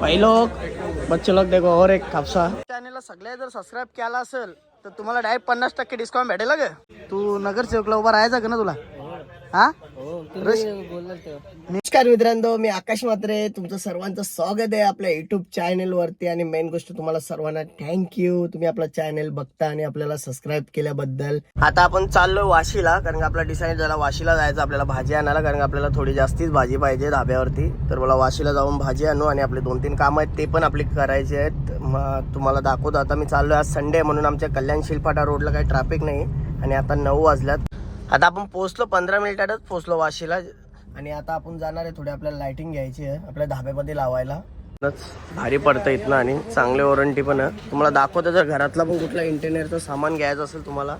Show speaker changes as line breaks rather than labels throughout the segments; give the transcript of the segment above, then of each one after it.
भाई लोग बच्चे लोग देखो और एक खापसा चॅनलला सगळे जर सबस्क्राईब केला असेल तर तुम्हाला डायरेक्ट पन्नास टक्के डिस्काउंट भेटेल ग तू नगरसेवकला उभा राहायचा का ना तुला? हा? नमस्कार मित्रांनो मी आकाश मात्रे तुमचं सर्वांचं स्वागत आहे आपल्या युट्यूब चॅनल वरती. आणि मेन गोष्ट तुम्हाला सर्वांना थँक्यू तुम्ही आपला चॅनल बघता आणि आपल्याला सबस्क्राईब केल्याबद्दल. आता आपण चाललो वाशीला कारण का आपला डिसाईड झाला वाशीला जायचं आपल्याला भाजी आणायला कारण का आपल्याला थोडी जास्तीच भाजी पाहिजे धाब्यावरती. तर मला वाशीला जाऊन भाजी आणू आणि आपले दोन तीन कामं आहेत ते पण आपले करायचे आहेत. तुम्हाला दाखवतो. आता मी चाललोय आज संडे म्हणून आमच्या कल्याण शिलपाटा रोडला काही ट्रॅफिक नाही. आणि आता नऊ वाजल्यात. आता आपण पोहोचलो पंधरा मिनिटातच पोहोचलो वाशीला. आणि आता आपण जाणार आहे थोडी आपल्याला लायटिंग घ्यायची आहे आपल्या धाब्यामध्ये लावायला. भारी पडतं इथनं आणि चांगले वॉरंटी पण आहे. तुम्हाला दाखवतं जर घरातला पण कुठला इंटेरियरचं सामान घ्यायचं असेल तुम्हाला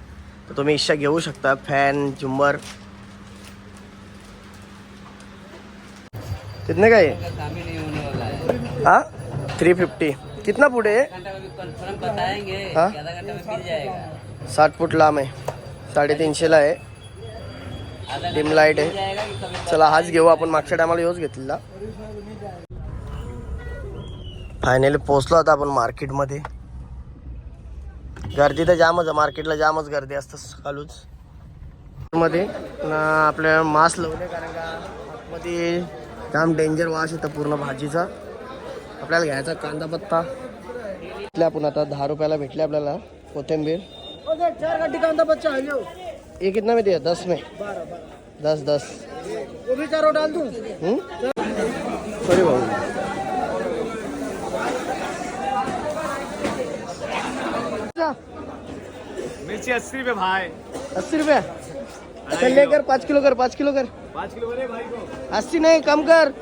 तर तुम्ही इच्छा घेऊ शकता. फॅन झुंबर. कितने का ये? हाँ? थ्री फिफ्टी कितना फुट है हाँ? साठ फूट लांब आहे. साडेतीनशेला आहे. डिम लाइट आहे. चला हाच घेऊ आपण. मागच्या टायमाला योच घेतलेला. फायनली पोहोचलो आता आपण मार्केटमध्ये गर्दी तर जामच आहे. मार्केटला जामच गर्दी असतं सकाळूच. मध्ये आपल्या मास्क लावले कारण का आतमध्ये जाम डेंजर वास येतं पूर्ण भाजीचा. आपल्याला घ्यायचा कांदा पत्ता. आपण आता दहा रुपयाला भेटले आपल्याला. कोथिंबीर. कांदा पत्ता ये कितना में दिया? दस में? दस दस। वो भी चारों डाल दूँ सॉरी भाऊ
मिर्ची अस्सी रुपए भाई।
अस्सी रुपया? चल लेकर पाँच किलो कर पाँच किलो कर।
पाँच किलो बने भाई को।
अस्सी नहीं कम कर।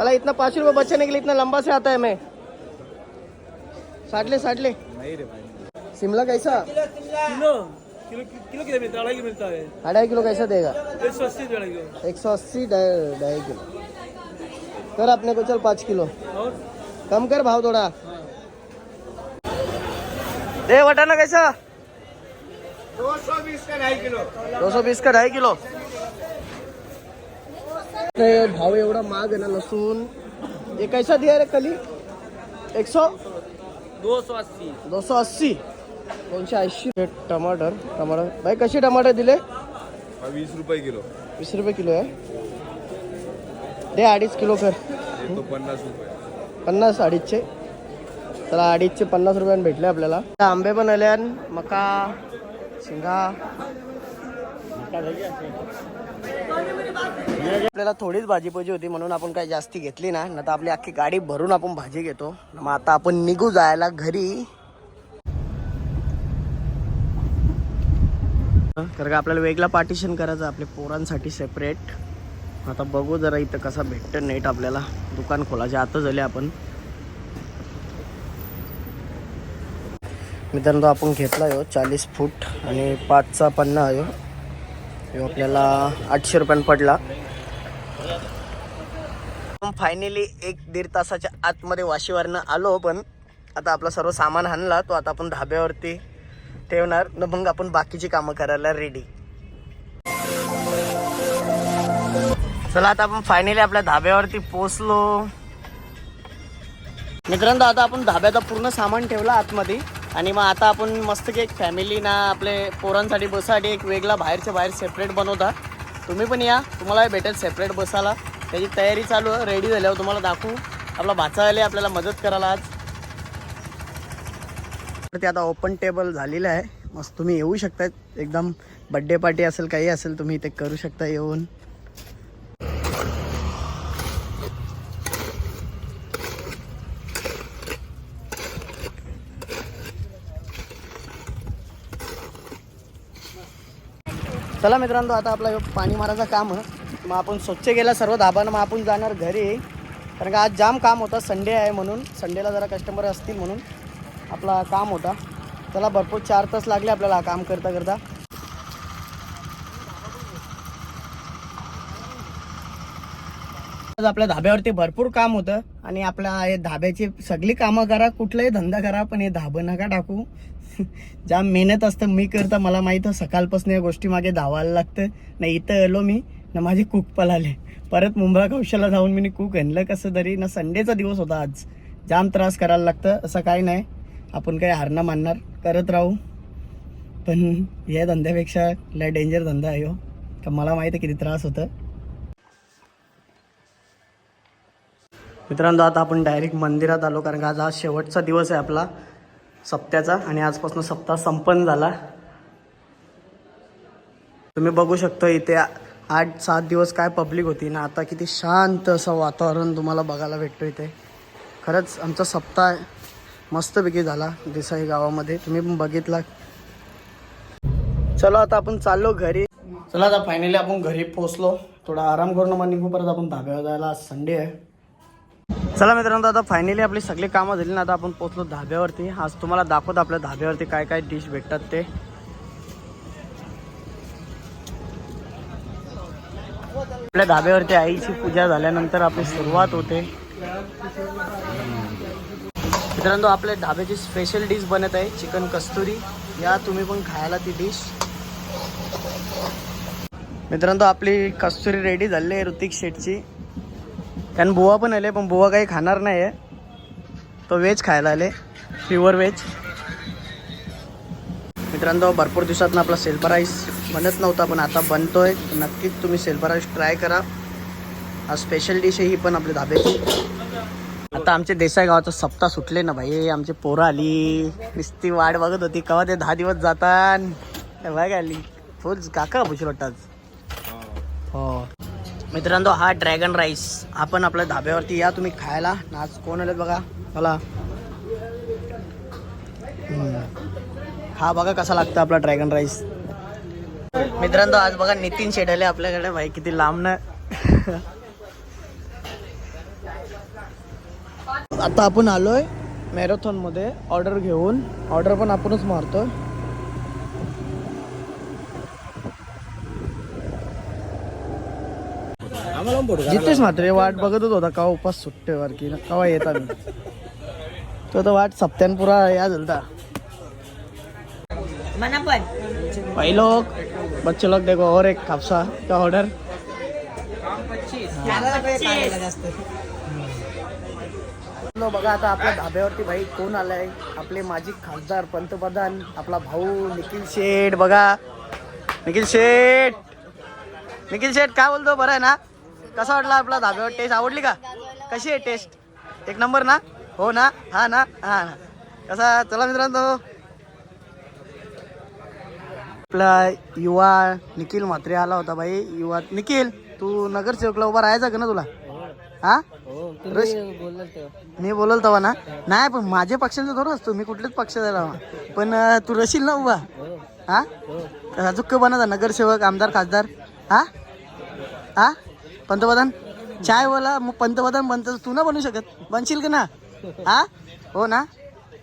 अला इतना पाँच रुपये बचाने के लिए इतना लंबा से आता है मैं साठ ले साठ ले।
नहीं रे भाई।
शिमला कैसा?
किलो किलो किलो किलो मिलता है? अढ़ाई किलो मिलता है।
अढ़ाई किलो कैसा देगा?
एक सौ अस्सी
एक सौ अस्सी ढाई ढाई किलो। कर अपने को चल पाँच किलो।
और?
कम कर भाव थोड़ा। दे वटाना कैसा?
दो सौ बीस का ढाई किलो।
दो सौ बीस का ढाई किलो। भाव एवढा महाग आहे ना लसूण। ये कैसा दिया रे कली? एक सौ?
दो सौ अस्सी।
दो सौ अस्सी। दोनशे ऐंशी टमाटर टमाटर. भाई कशी टमाटर दिले?
वीस रुपये किलो.
वीस रुपये किलो आहे. दे अडीच किलो कर.
पन्नास रुपये.
पन्नास अडीचशे. चला अडीचशे पन्नास रुपयाने भेटले आपल्याला. आंबे पण आले मका शिंगा. आपल्याला थोडीच भाजी पाहिजे होती म्हणून आपण काही जास्ती घेतली ना तर आपली अख्खी गाडी भरून आपण भाजी घेतो. मग आता आपण निघू जायला घरी. कारण का आपल्याला वेगळा पार्टिशन करायचं आपल्या पोरांसाठी सेपरेट आता बघू जरा इथं कसा भेटतं नेट आपल्याला. दुकान खोलायचे आता झाले आपण. मित्रांनो आपण घेतला यो हो, चाळीस फूट आणि पाचचा पन्ना हो. यो ह्यो आपल्याला आठशे रुपयान पडला. फायनली एक दीड तासाच्या आतमध्ये वाशीवरनं आलो पण आता आपलं सर्व सामान आणला तो आता आपण धाब्यावरती ठेवणार न मग आपण बाकीची कामं करायला रेडी चला आता आपण फायनली आपल्या धाब्यावरती पोचलो मित्रांनो आता आपण धाब्याचा पूर्ण सामान ठेवला आतमध्ये. आणि मग आता आपण मस्त की एक फॅमिली ना आपले पोरांसाठी बसासाठी एक वेगळा बाहेरच्या बाहेर सेपरेट बनवता. तुम्ही पण या तुम्हाला भेटेल सेपरेट बसायला. त्याची तयारी चालू आहे रेडी झाल्यावर तुम्हाला दाखवू. आपला भाचा आले आपल्याला मदत करायला आज. ते आता ओपन टेबल झालेलं आहे. मस्त तुम्ही येऊ शकता एकदम बड्डे पार्टी असेल काही असेल तुम्ही इथे करू शकता येऊन. चला मित्रांनो आता आपला पाणी मारायचं काम मग आपण स्वच्छ गेला सर्व धाबानं मग आपण जाणार घरी. कारण का आज जाम काम होतं संडे आहे म्हणून. संडेला जरा कस्टमर असतील म्हणून. आपला काम होता. त्याला भरपूर चार तास लागले आपल्याला काम करता करता. आज आपल्या धाब्यावरती भरपूर काम होतं. आणि आपल्या हे धाब्याची सगळी कामं करा कुठलाही धंदा करा पण हे धाबं नका टाकू. जाम मेहनत असतं मी करता मला माहीत सकाळपासून या गोष्टी मागे धावायला लागतं. नाही इथं आलो मी ना माझे कूक पलाले परत मुंबई कौशला जाऊन मी कूक आणलं कसं तरी. ना संडेचा दिवस होता आज. जाम त्रास करायला लागतं असं काही नाही. आपण काही हार मानणार करत राहू. पण या धंद्यापेक्षा लय डेंजर धंदा आहे हो. तर मला माहीत आहे किती त्रास होतं. मित्रांनो आता आपण डायरेक्ट मंदिरात आलो कारण का आज हा शेवटचा दिवस आहे आपला सप्त्याचा आणि आजपासून सप्ताह संपन्न झाला. तुम्ही बघू शकता इथे आठ सात दिवस काय पब्लिक होती ना आता किती शांत असं वातावरण तुम्हाला बघायला भेटतो इथे. खरंच आमचा सप्ताह मस्तपैकी झाला देसाई गावामध्ये. तुम्ही पण बघितला. चलो आता आपण चाललो घरी. चला आता फायनली आपण घरी पोहोचलो. थोडा आराम करून मग निघू. परत आपण धाब्यावर जायला आज संडे आहे. चला मित्रांनो आता फायनली आपली सगळी कामं झाली ना आता आपण पोहोचलो धाब्यावरती. आज तुम्हाला दाखवतो आपल्या धाब्यावरती काय काय डिश भेटतात ते. आपल्या धाब्यावरती आईची पूजा झाल्यानंतर आपली सुरुवात होते. मित्रांनो आपल्या ढाब्याची स्पेशल डिश बनत आहे चिकन कस्तुरी. या तुम्ही पण खायला ती डिश मित्रांनो आपली कस्तुरी रेडी झाली आहे ऋतिक शेटची कारण बुवा पण आले पण बुवा काही खाणार नाही आहे तो व्हेज खायला आले प्युअर व्हेज मित्रांनो भरपूर दिवसातनं आपला सेल्फा राईस बनत नव्हता पण आता बनतोय. नक्कीच तुम्ही सेल्फा राईस ट्राय करा. हा स्पेशल डिश आहे ही पण आपल्या धाब्याची आता आमचे देसाई गावाचं सप्ताह सुटले ना भाई. आमची पोरं आली. नुसती वाट बघत होती. केव्हा ते दहा दिवस जातात. बघ आली. फुल काका भुशील वाटतात हो. मित्रांनो हा ड्रॅगन राईस. आपण आपल्या धाब्यावरती या. तुम्ही खायला. नाच आज कोण आले बघा. मला हा बघा कसा लागतो आपला ड्रॅगन राईस. मित्रांनो आज बघा नितीन शेट आले आपल्याकडे. भाई किती लांबनं. आता आपण आलोय मॅरेथॉनमध्ये ऑर्डर घेऊन. ऑर्डर पण आपणच मारतोय. जितेश मात्र वाट बघतच होता का उपास सुट्टेवर की कवा येता मी तो तर वाट सप्त्यान पुरा या झालता. भाई लोग बच्चे लोग देखो और एक खापसा का ऑर्डर बघा आता आपल्या धाब्यावरती भाई कोण आलाय? आपले माजी खासदार पंतप्रधान आपला भाऊ निखिल शेठ बघा. निखिल शेठ. निखिल शेठ काय बोलतो? बरं आहे ना? कसा वाटला आपला धाब्यावर टेस्ट आवडली का? कशी आहे टेस्ट एक नंबर ना? हो ना? हा ना? हा ना? कसा? चला मित्रांनो. आपला युवा निखिल म्हात्रे आला होता भाई. युवा निखिल तू नगरसेवकला उभा राहायचा का ना तुला? हा? रश- मी बोलल तवा ना. नाही पण माझ्या पक्षाचं थोडं असतो. मी कुठल्याच पक्षाचा लावा पण तू रशील ना उभा? हा? अजूक बनाचा नगरसेवक आमदार खासदार? हा? हा? पंतप्रधान? चाय बोला मग पंतप्रधान बनतो तू ना बनू शकत. बनशील का ना? हा? हो ना?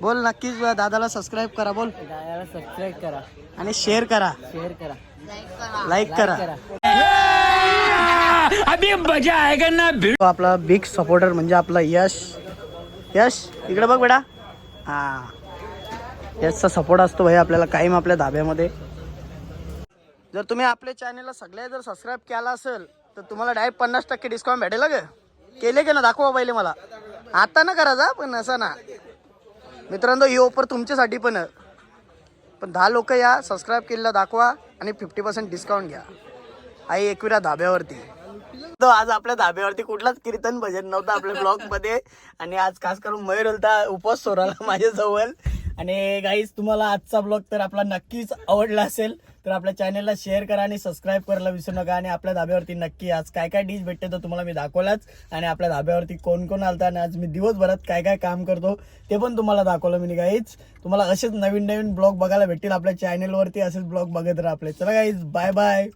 बोल नक्कीच दादाला सबस्क्राईब करा बोल.
सबस्क्राईब करा.
आणि शेअर करा.
शेअर करा.
लाईक करा. तो आपला बिग सपोर्टर म्हणजे आपला यश. यश इकडे बघ बेटा. हा. यशचा सपोर्ट असतो भाई आपल्याला कायम आपल्या धाब्यामध्ये. जर तुम्ही आपल्या चॅनेलला सगळ्या जर सबस्क्राईब केला असेल तर तुम्हाला डायरेक्ट पन्नास टक्के डिस्काउंट भेटेल ग केले का ना दाखवा पहिले मला. आता ना करा जा पण असं ना. मित्रांनो ही ऑफर तुमच्यासाठी पण पण दहा लोक या सबस्क्राईब केलेला दाखवा आणि फिफ्टी पर्सेंट डिस्काउंट घ्या. आई एकविरा धाब्यावरती. तो आज आपल्या धाब्यावरती कुठलाच कीर्तन भजन नव्हतं आपल्या ब्लॉगमध्ये. आणि आज खास करून मयूर होता उपवास सोराला माझ्या जवळ आणि गाईज तुम्हाला आजचा ब्लॉग तर आपला नक्कीच आवडला असेल तर आपल्या चॅनलला शेअर करा आणि सबस्क्राईब करायला विसरू नका. आणि आपल्या धाब्यावरती नक्की आज काय काय डिश भेटते तर तुम्हाला मी दाखवलाच. आणि आपल्या धाब्यावरती कोण कोण आलता आणि आज मी दिवसभरात काय काय काम करतो ते पण तुम्हाला दाखवलं मी गाईज तुम्हाला असेच नवीन नवीन ब्लॉग बघायला भेटतील आपल्या चॅनलवरती असेच ब्लॉग बघत राहा आपले. चला गाईज बाय बाय